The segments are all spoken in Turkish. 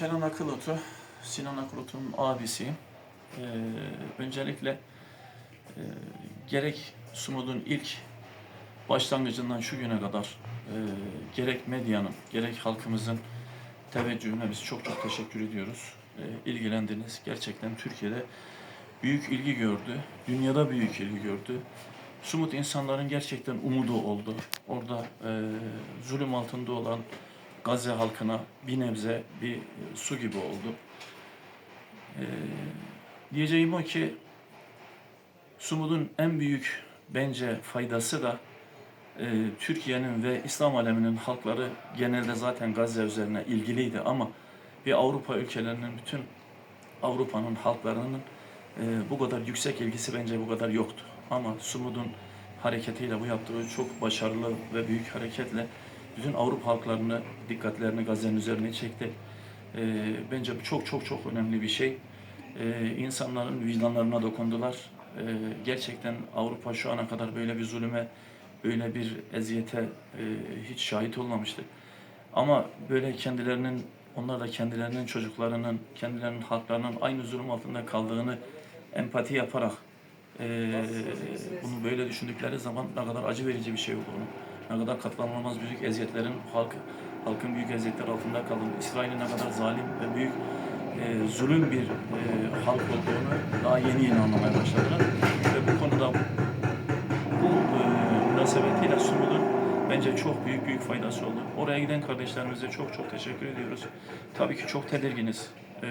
Kenan Akılotu, Sinan Akılot'un abisiyim. Ee, öncelikle e, gerek Sumud'un ilk başlangıcından şu güne kadar e, gerek medyanın, gerek halkımızın teveccühüne biz çok çok teşekkür ediyoruz. E, ilgilendiniz. Gerçekten Türkiye'de büyük ilgi gördü. Dünyada büyük ilgi gördü. Sumut insanların gerçekten umudu oldu. Orada e, zulüm altında olan Gazze halkına bir nebze bir e, su gibi oldu. E, diyeceğim o ki Sumud'un en büyük bence faydası da e, Türkiye'nin ve İslam aleminin halkları genelde zaten Gazze üzerine ilgiliydi ama bir Avrupa ülkelerinin bütün Avrupa'nın halklarının e, bu kadar yüksek ilgisi bence bu kadar yoktu. Ama Sumud'un hareketiyle bu yaptığı çok başarılı ve büyük hareketle bütün Avrupa halklarını dikkatlerini Gazze'nin üzerine çekti. E, bence bu çok çok çok önemli bir şey. E, insanların vicdanlarına dokundular. E, gerçekten Avrupa şu ana kadar böyle bir zulüme, böyle bir eziyete e, hiç şahit olmamıştı. Ama böyle kendilerinin, onlar da kendilerinin çocuklarının, kendilerinin halklarının aynı zulüm altında kaldığını empati yaparak e, bunu böyle düşündükleri zaman ne kadar acı verici bir şey olduğunu, ne kadar katlanılmaz büyük eziyetlerin halk, halkın büyük eziyetler altında kaldığını, İsrail'in ne kadar zalim ve büyük e, zulüm bir e, halk olduğunu daha yeni yeni anlamaya başladılar. Ve bu konuda bu e, münasebetiyle Sumud'un bence çok büyük büyük faydası oldu. Oraya giden kardeşlerimize çok çok teşekkür ediyoruz. Tabii ki çok tedirginiz. E,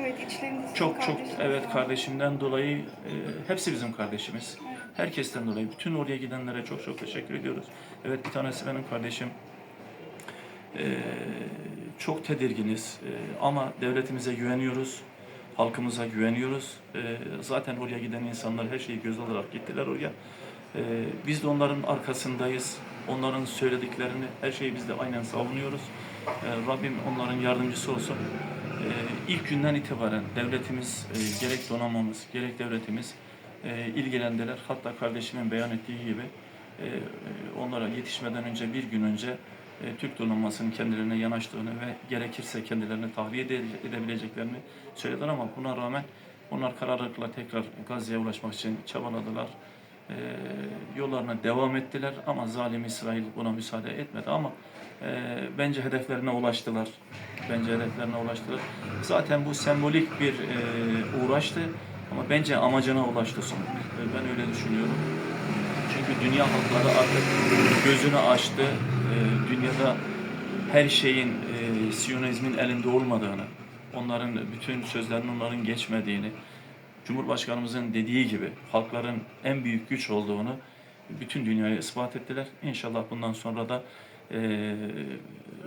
Evet içlerinde çok çok evet kardeşimden dolayı e, hepsi bizim kardeşimiz. Evet. Herkesten dolayı bütün oraya gidenlere çok çok teşekkür ediyoruz. Evet bir tanesi benim kardeşim. E, çok tedirginiz e, ama devletimize güveniyoruz. Halkımıza güveniyoruz. E, zaten oraya giden insanlar her şeyi göz alarak gittiler oraya. E, biz de onların arkasındayız. Onların söylediklerini, her şeyi biz de aynen savunuyoruz. E, Rabbim onların yardımcısı olsun. E, ilk günden itibaren devletimiz, e, gerek donanmamız, gerek devletimiz e, ilgilendiler. Hatta kardeşimin beyan ettiği gibi e, e, onlara yetişmeden önce bir gün önce e, Türk donanmasının kendilerine yanaştığını ve gerekirse kendilerini tahliye ede- edebileceklerini söylediler ama buna rağmen onlar kararlılıkla tekrar Gazze'ye ulaşmak için çabaladılar. E, yollarına devam ettiler ama zalim İsrail buna müsaade etmedi ama e, bence hedeflerine ulaştılar. Bence hedeflerine ulaştılar. Zaten bu sembolik bir e, uğraştı ama bence amacına ulaştı sonunda. Ben öyle düşünüyorum. Çünkü dünya halkları artık gözünü açtı. E, dünyada her şeyin e, Siyonizmin elinde olmadığını, onların bütün sözlerinin onların geçmediğini, Cumhurbaşkanımızın dediği gibi halkların en büyük güç olduğunu bütün dünyaya ispat ettiler. İnşallah bundan sonra da e,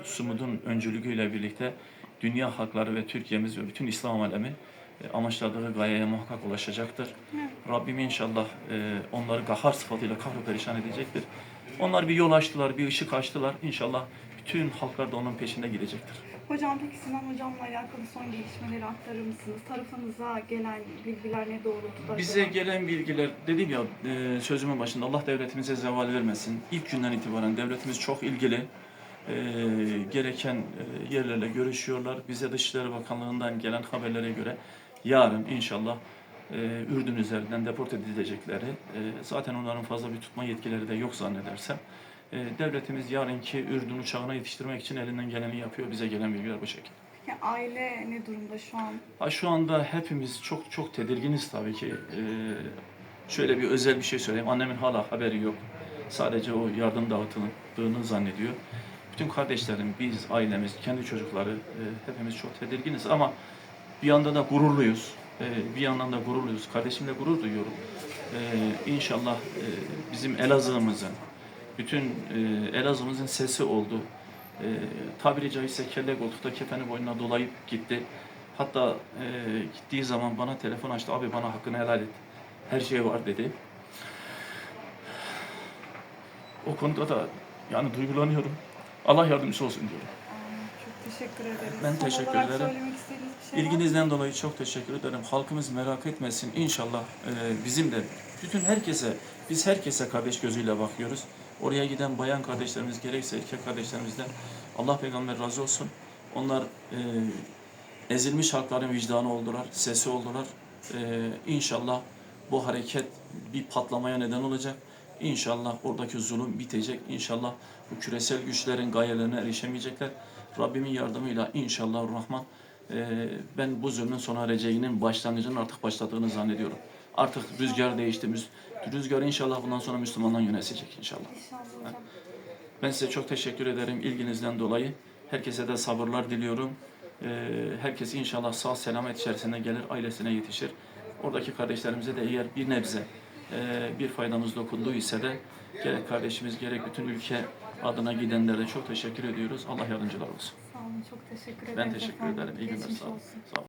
Sumud'un öncülüğüyle birlikte dünya halkları ve Türkiye'miz ve bütün İslam alemi e, amaçladığı gayeye muhakkak ulaşacaktır. Rabbim inşallah e, onları gahar sıfatıyla kahru perişan edecektir. Onlar bir yol açtılar, bir ışık açtılar. İnşallah bütün halklar da onun peşinde gidecektir. Hocam peki Sinan hocamla alakalı son gelişmeleri aktarır mısınız? Tarafınıza gelen bilgiler ne doğrultuda? Bize acaba? gelen bilgiler, dedim ya e, sözümün başında Allah devletimize zeval vermesin. İlk günden itibaren devletimiz çok ilgili. E, gereken e, yerlerle görüşüyorlar. Bize Dışişleri Bakanlığı'ndan gelen haberlere göre yarın inşallah e, Ürdün üzerinden deport edilecekleri, e, zaten onların fazla bir tutma yetkileri de yok zannedersem. E, devletimiz yarınki Ürdün uçağına yetiştirmek için elinden geleni yapıyor. Bize gelen bilgiler bu şekilde. Aile ne durumda şu an? Ha, şu anda hepimiz çok çok tedirginiz tabii ki. Ee, şöyle bir özel bir şey söyleyeyim. Annemin hala haberi yok. Sadece o yardım dağıtıldığını zannediyor. Bütün kardeşlerim, biz, ailemiz, kendi çocukları e, hepimiz çok tedirginiz ama bir yandan da gururluyuz. E, bir yandan da gururluyuz. Kardeşimle gurur duyuyorum. E, inşallah e, bizim Elazığ'ımızın, bütün e, Elazığ'ımızın sesi oldu. E, tabiri caizse kelle koltukta kefeni boynuna dolayıp gitti. Hatta e, gittiği zaman bana telefon açtı. Abi bana hakkını helal et. Her şey var dedi. O konuda da yani duygulanıyorum. Allah yardımcısı olsun diyorum. Çok teşekkür ederiz. Ben Son teşekkür olarak ederim. söylemek istediğiniz bir şey var mı? İlginizden dolayı çok teşekkür ederim. Halkımız merak etmesin. İnşallah e, bizim de bütün herkese, biz herkese kardeş gözüyle bakıyoruz. Oraya giden bayan kardeşlerimiz gerekse erkek kardeşlerimizden Allah peygamber razı olsun. Onlar e, ezilmiş halkların vicdanı oldular, sesi oldular. Ee, inşallah bu hareket bir patlamaya neden olacak. İnşallah oradaki zulüm bitecek. İnşallah bu küresel güçlerin gayelerine erişemeyecekler. Rabbimin yardımıyla inşallah Rahman e, ben bu zulmün sona ereceğinin başlangıcının artık başladığını zannediyorum. Artık rüzgar değişti. Rüzgar inşallah bundan sonra Müslümanlar yönetecek inşallah. Ben size çok teşekkür ederim ilginizden dolayı. Herkese de sabırlar diliyorum. Ee, herkes inşallah sağ selamet içerisinde gelir, ailesine yetişir. Oradaki kardeşlerimize de eğer bir nebze e, bir faydamız dokunduysa de gerek kardeşimiz gerek bütün ülke adına gidenlere çok teşekkür ediyoruz. Allah yardımcılar olsun. Sağ olun. Çok teşekkür ederim. Ben teşekkür efendim. ederim. İyi günler. Sağ olun. Sağ olun.